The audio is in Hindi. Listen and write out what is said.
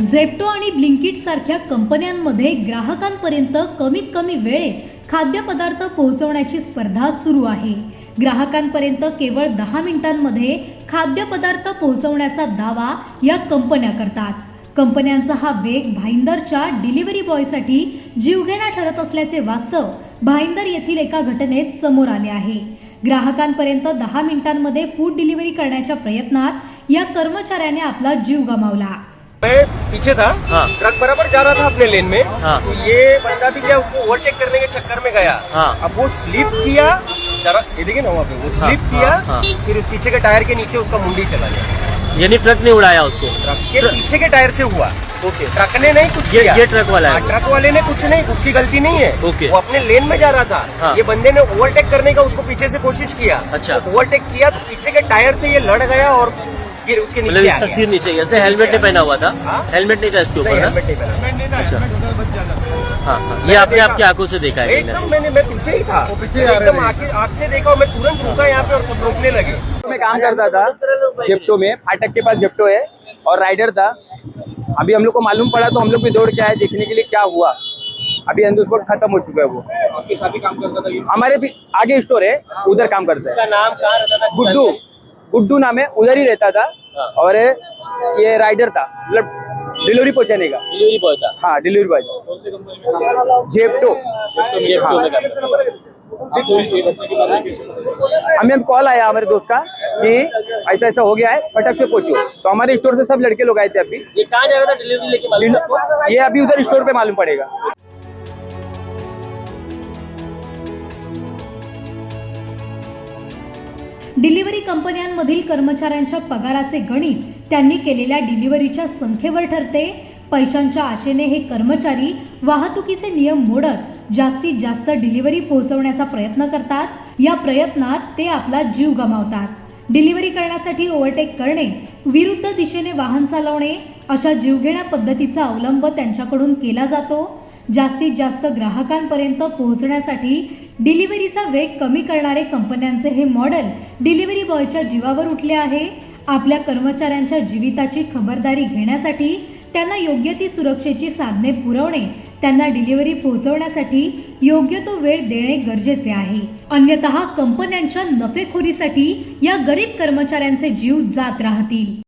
झेप्टो आणि ब्लिंकिट सारख्या कंपन्यांमध्ये ग्राहकांपर्यंत कमीत कमी वेळेत खाद्यपदार्थ पोहोचवण्याची स्पर्धा सुरू आहे. ग्राहकांपर्यंत केवळ दहा मिनिटांमध्ये खाद्यपदार्थ पोहोचवण्याचा दावा या कंपन्या करतात. कंपन्यांचा हा वेग भाईंदरच्या डिलिव्हरी बॉयसाठी जीवघेणा ठरत असल्याचे वास्तव भाईंदर येथील एका घटनेत समोर आले आहे. ग्राहकांपर्यंत दहा मिनिटांमध्ये फूड डिलिव्हरी करण्याच्या प्रयत्नात या कर्मचाऱ्याने आपला जीव गमावला. मैं पीछे था हाँ। ट्रक बराबर जा रहा था अपने लेन में हाँ। तो ये बंदा भी क्या उसको ओवरटेक करने के चक्कर में गया हाँ। अब वो स्लिप किया जरा ये देखिए ना वहाँ पे वो स्लिप हाँ, किया हाँ, हाँ। फिर उस पीछे के टायर के नीचे उसका मुंडी चला गया यानी ट्रक ने उड़ाया उसको ट्रक के ट्रक- पीछे के टायर से हुआ ओके ट्रक ने नहीं कुछ ये किया ये ट्रक वाला हाँ, है ट्रक वाले ने कुछ नहीं उसकी गलती नहीं है ओके। वो अपने लेन में जा रहा था हाँ। ये बंदे ने ओवरटेक करने का उसको पीछे से कोशिश किया अच्छा। ओवरटेक किया तो पीछे के टायर से ये लड़ गया और उसके मतलब नीचे आ गया। नीचे ऐसे हेलमेट नहीं पहना हुआ था। हाँ? हेलमेट नहीं था इसके ऊपर ना हेलमेट नहीं पहना। अच्छा। हाँ हाँ। ये आपने आपकी आँखों से देखा है एकदम मैंने मैं पीछे ही था। एकदम आके आँख से देखा और मैं तुरंत रुका यहाँ पे और सब रोकने लगे। मैं काम करता था जेप्टो में फाटक के पास जेप्टो है और राइडर था। अभी हम लोग को मालूम पड़ा तो हम लोग भी दौड़ के आए देखने के लिए क्या हुआ। अभी अंदर स्पॉट खत्म हो चुका है वो। आपके साथ ही काम करता था हमारे भी आगे स्टोर है उधर काम करता है। नाम कहाँ रहता था? गुड्डू। गुड्डू नाम है उधर ही रहता था हाँ। और ये राइडर था मतलब डिलीवरी पहुँचाने का। डिलीवरी बॉय था। हाँ डिलीवरी बॉय। जेप्टो। जेप्टो हाँ। हमें अब कॉल आया हमारे दोस्त का कि ऐसा ऐसा हो गया है फटक से पहुंचो। तो हमारे स्टोर से सब लड़के लोग आए थे अभी। ये कहाँ जा रहा था डिलीवरी लेके मालूम ये अभी उधर स्टोर पे मालूम पड़ेगा। डिलिव्हरी कंपन्यांमधील कर्मचाऱ्यांच्या पगाराचे गणित त्यांनी केलेल्या डिलिव्हरीच्या संख्येवर ठरते. पैशांच्या आशेने हे कर्मचारी वाहतुकीचे नियम मोडत जास्तीत जास्त डिलिव्हरी पोहोचवण्याचा प्रयत्न करतात. या प्रयत्नात ते आपला जीव गमावतात. डिलिव्हरी करण्यासाठी ओव्हरटेक करणे विरुद्ध दिशेने वाहन चालवणे अशा जीवघेण्या पद्धतीचा अवलंब त्यांच्याकडून केला जातो. जास्तीत जास्त ग्राहकांपर्यंत पोहोचण्यासाठी डिलिव्हरीचा वेग कमी करणारे कंपन्यांचे हे मॉडेल डिलिव्हरी बॉयच्या जीवावर उठले आहे. आपल्या कर्मचाऱ्यांच्या जीविताची खबरदारी घेण्यासाठी त्यांना योग्य ती सुरक्षेची साधने पुरवणे त्यांना डिलिव्हरी पोहोचवण्यासाठी योग्य तो वेळ देणे गरजेचे आहे. अन्यतः कंपन्यांच्या नफेखोरीसाठी या गरीब कर्मचाऱ्यांचे जीव जात राहतील.